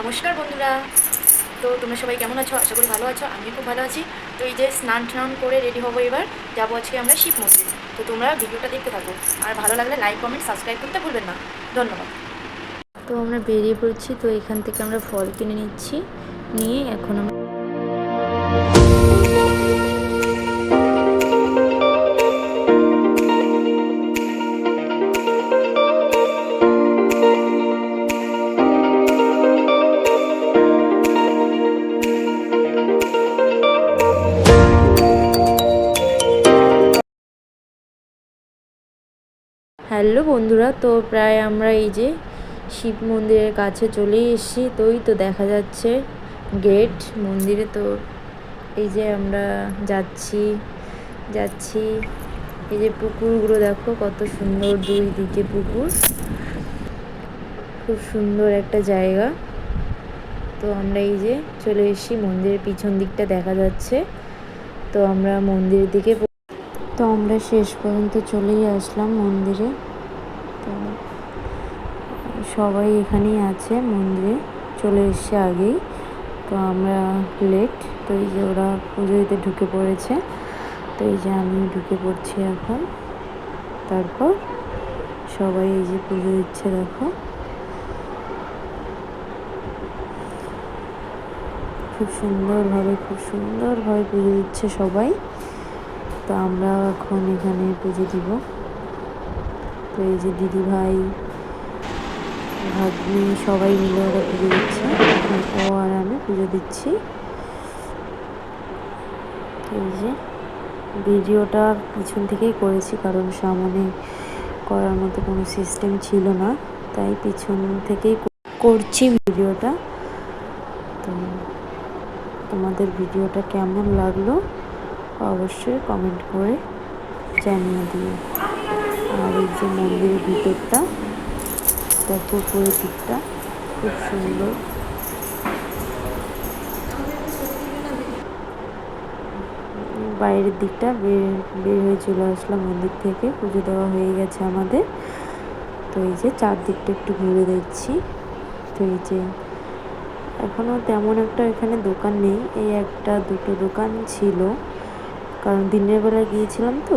নমস্কার বন্ধুরা। তো তোমরা সবাই কেমন আছো? আশা করি ভালো আছো। আমি খুব ভালো আছি। তো এই যে স্নান টান করে রেডি হব এবার। যাব আজকে আমরা শিব মন্দির। তো তোমরা ভিডিওটা দেখতে থাকো। আর ভালো লাগলে লাইক কমেন্ট সাবস্ক্রাইব করতে ভুলবেন না। ধন্যবাদ। তো আমরা বেরিয়ে পড়ছি। তো এখান থেকে আমরা ফল কিনে নিচ্ছি। নিয়ে এখন আমরা হ্যালো বন্ধুরা, তো প্রায় আমরা এই যে শিব মন্দিরের কাছে চলে এসেছি। তো এই তো দেখা যাচ্ছে গেট মন্দিরে তো এই যে আমরা যাচ্ছি যাচ্ছি। এই যে পুকুরগুলো দেখো, কত সুন্দর দুই দিকে পুকুর। খুব সুন্দর একটা জায়গা। তো আমরা এই যে চলে এসেছি, মন্দিরের পিছন দিকটা দেখা যাচ্ছে। তো আমরা মন্দিরের দিকে তো আমরা শেষ পর্যন্ত চলেই আসলাম মন্দিরে। তো সবাই এখানেই আছে মন্দিরে, চলে এসছে আগেই। তো আমরা লেট তো এই যে ওরা পুজো দিতে ঢুকে পড়েছে। তো এই যে আমি ঢুকে পড়ছি এখন। তারপর সবাই এই যে পুজো দিচ্ছে, দেখো। খুব সুন্দরভাবে খুব সুন্দরভাবে পুজো দিচ্ছে সবাই। তো আমরা এখন এখানে পুজো দিব। তো এই যে দিদি ভাই, ভাগ্নি সবাই মিলে ওরা পুজো দিচ্ছে। ও আর আমি পুজো দিচ্ছি। এই যে ভিডিওটা পিছন থেকেই করেছি, কারণ সামনে করার মতো কোনো সিস্টেম ছিল না। তাই পিছন থেকেই করছি ভিডিওটা। তো তোমাদের ভিডিওটা কেমন লাগল? অবশ্যই কমেন্ট করে জানিয়ে দিও। আর এই যে মন্দিরের ভিতরটা উপরের দিকটা, খুব সুন্দর। বাইরের দিকটা বের বের হয়ে চলে আসলাম মন্দির থেকে, পুজো দেওয়া হয়ে গেছে আমাদের। তো এই যে চারদিকটা একটু ঘুরে দেখছি। তো এই যে এখনও তেমন একটা এখানে দোকান নেই, এই একটা দুটো দোকান ছিল। কারণ দিনের বেলা গিয়েছিলাম তো।